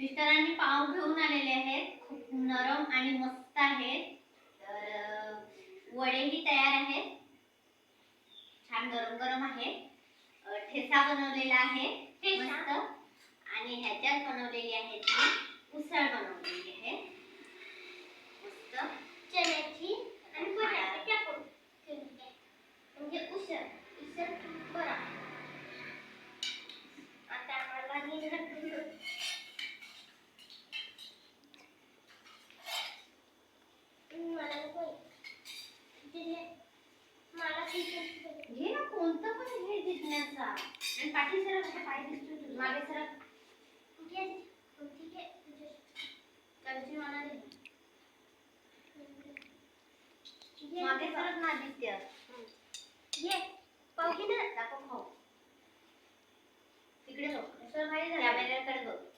मिस्टरांनी पाव घेऊन आलेले आहेत. खूप नरम आणि मस्त आहेत. तर वडेही तयार आहेत. छान गरम गरम आहेत. अं, ठेचा बनवलेला आहे. मस्त. आणि ह्याच्यात बनवलेली आहे ती उसळ बनवलेली आहे. मस्त. चण्याची आणि आहे. म्हणजे उसळ. उसळ बरा आता आम्हाला घे कोणतं पण आणि दिसतो मागे सरक ठीक आहे? ठीक आहे? मागे सरक ना खाऊ. तिकडे बघ. सर बाहेर झाला बॅनरकडे बघ.